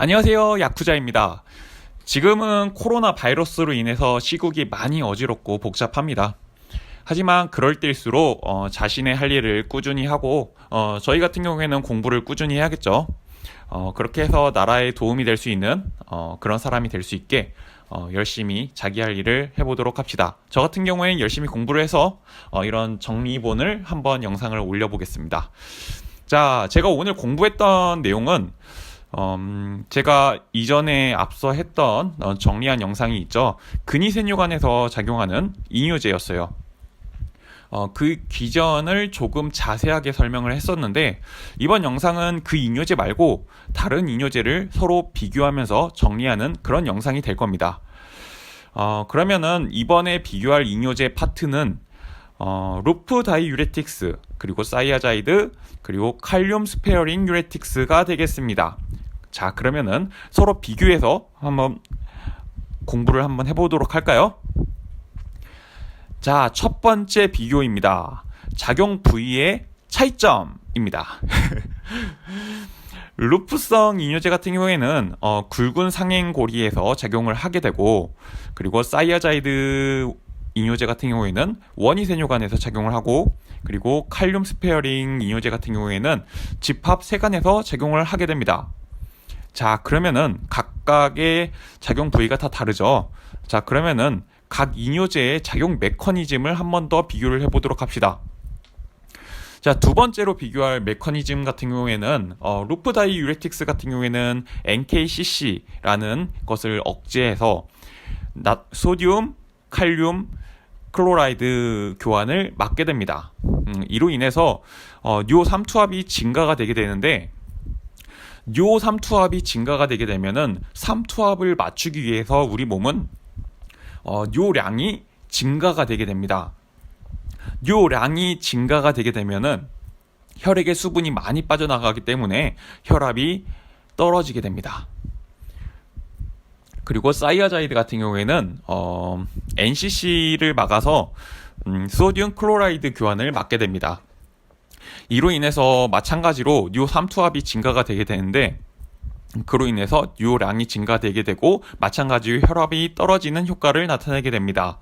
안녕하세요. 야쿠자입니다. 지금은 코로나 바이러스로 인해서 시국이 많이 어지럽고 복잡합니다. 하지만 그럴 때일수록 어, 자신의 할 일을 꾸준히 하고 어, 저희 같은 경우에는 공부를 꾸준히 해야겠죠. 어, 그렇게 해서 나라에 도움이 될 수 있는 어, 그런 사람이 될 수 있게 어, 열심히 자기 할 일을 해보도록 합시다. 저 같은 경우에는 열심히 공부를 해서 어, 이런 정리본을 한번 영상을 올려보겠습니다. 자, 제가 오늘 공부했던 내용은 음, 제가 이전에 앞서 했던 어, 정리한 영상이 있죠. 근위센뇨관에서 작용하는 이뇨제였어요. 어, 그 기전을 조금 자세하게 설명을 했었는데 이번 영상은 그 이뇨제 말고 다른 이뇨제를 서로 비교하면서 정리하는 그런 영상이 될 겁니다. 어, 그러면은 이번에 비교할 이뇨제 파트는 어, 루프 다이 유레틱스 그리고 사이아자이드 그리고 칼륨 스페어링 유레틱스가 되겠습니다. 자 그러면은 서로 비교해서 한번 공부를 한번 해보도록 할까요? 자, 첫 번째 비교입니다. 작용 부위의 차이점입니다. 루프성 이뇨제 같은 경우에는 어, 굵은 상행고리에서 작용을 하게 되고 그리고 사이아자이드 이뇨제 같은 경우에는 원이세뇨관에서 작용을 하고 그리고 칼륨 스페어링 이뇨제 같은 경우에는 집합 세관에서 작용을 하게 됩니다. 자, 그러면은 각각의 작용 부위가 다 다르죠. 자, 그러면은 각 이뇨제의 작용 메커니즘을 한 번 더 비교를 해보도록 합시다. 자, 두 번째로 비교할 메커니즘 같은 경우에는 어, 루프다이 유레틱스 같은 경우에는 NKCC라는 것을 억제해서 나, 소디움, 칼륨, 클로라이드 교환을 막게 됩니다. 음, 이로 인해서 어, 뇨 삼투압이 증가가 되게 되는데 요 삼투압이 증가가 되게 되면은 삼투압을 맞추기 위해서 우리 몸은 어, 요량이 증가가 되게 됩니다. 요량이 증가가 되게 되면은 혈액의 수분이 많이 빠져나가기 때문에 혈압이 떨어지게 됩니다. 그리고 사이아자이드 같은 경우에는 어, NCC를 막아서 음, 소디움 클로라이드 교환을 막게 됩니다. 이로 인해서 마찬가지로 뉴 삼투압이 증가가 되게 되는데 그로 인해서 유량이 증가되게 되고 마찬가지로 혈압이 떨어지는 효과를 나타내게 됩니다.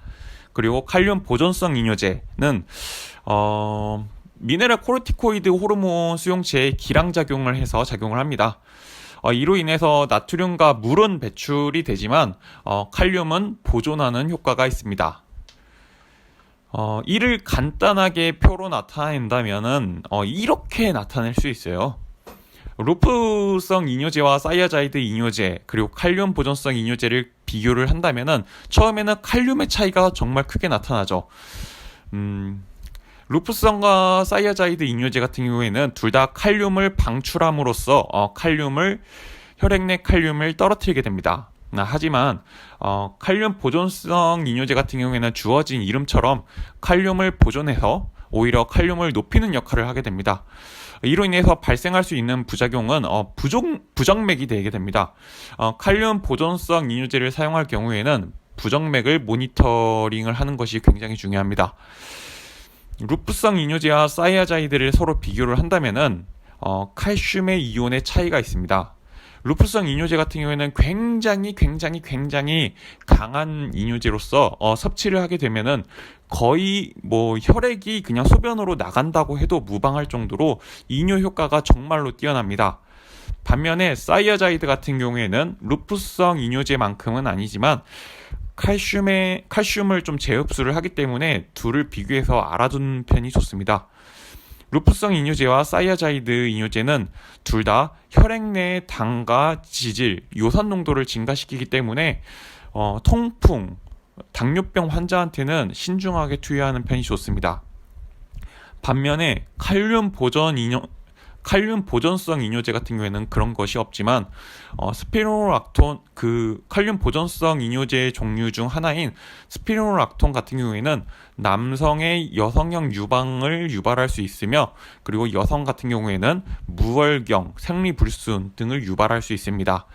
그리고 칼륨 보존성 이뇨제는 어, 미네랄 코르티코이드 호르몬 수용체에 기량작용을 해서 작용을 합니다. 어, 이로 인해서 나트륨과 물은 배출이 되지만 어, 칼륨은 보존하는 효과가 있습니다. 어, 이를 간단하게 표로 나타낸다면은 어, 이렇게 나타낼 수 있어요. 루프성 이뇨제와 사이아자이드 이뇨제 그리고 칼륨 보존성 이뇨제를 비교를 한다면은 처음에는 칼륨의 차이가 정말 크게 나타나죠. 음, 루프성과 사이아자이드 이뇨제 같은 경우에는 둘 다 칼륨을 방출함으로써 어, 칼륨을 혈액 내 칼륨을 떨어뜨리게 됩니다. 아, 하지만 어, 칼륨 보존성 이뇨제 같은 경우에는 주어진 이름처럼 칼륨을 보존해서 오히려 칼륨을 높이는 역할을 하게 됩니다. 이로 인해서 발생할 수 있는 부작용은 어, 부종, 부정맥이 되게 됩니다. 어, 칼륨 보존성 이뇨제를 사용할 경우에는 부정맥을 모니터링을 하는 것이 굉장히 중요합니다. 루프성 이뇨제와 사이아자이드를 서로 비교를 한다면은 어, 칼슘의 이온의 차이가 있습니다. 루프성 이뇨제 같은 경우에는 굉장히 굉장히 굉장히 강한 이뇨제로서 어, 섭취를 하게 되면은 거의 뭐 혈액이 그냥 소변으로 나간다고 해도 무방할 정도로 이뇨 효과가 정말로 뛰어납니다. 반면에 사이아자이드 같은 경우에는 루프성 이뇨제만큼은 아니지만 칼슘의 칼슘을 좀 재흡수를 하기 때문에 둘을 비교해서 알아두는 편이 좋습니다. 루프성 이뇨제와 사이아자이드 이뇨제는 둘 다 혈액 내 당과 지질, 요산 농도를 증가시키기 때문에 어, 통풍, 당뇨병 환자한테는 신중하게 투여하는 편이 좋습니다. 반면에 칼륨 보존 이뇨 칼륨 보존성 이뇨제 같은 경우에는 그런 것이 없지만 어, 스피로락톤 그 칼륨 보존성 이뇨제 종류 중 하나인 스피로락톤 같은 경우에는 남성의 여성형 유방을 유발할 수 있으며 그리고 여성 같은 경우에는 무월경, 생리 불순 등을 유발할 수 있습니다.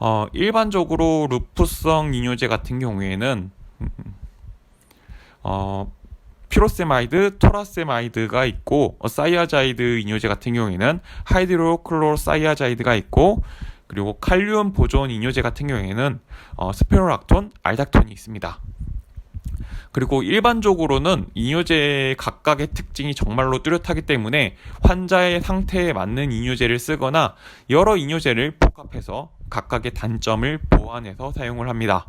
어, 일반적으로 루프성 이뇨제 같은 경우에는 어, 피로세마이드, 토라세마이드가 있고 어, 사이아자이드 이뇨제 같은 경우에는 하이드로클로사이아자이드가 있고 그리고 칼륨 보존 이뇨제 같은 경우에는 어, 스페로락톤, 알닥톤이 있습니다. 그리고 일반적으로는 이뇨제 각각의 특징이 정말로 뚜렷하기 때문에 환자의 상태에 맞는 이뇨제를 쓰거나 여러 이뇨제를 복합해서 각각의 단점을 보완해서 사용을 합니다.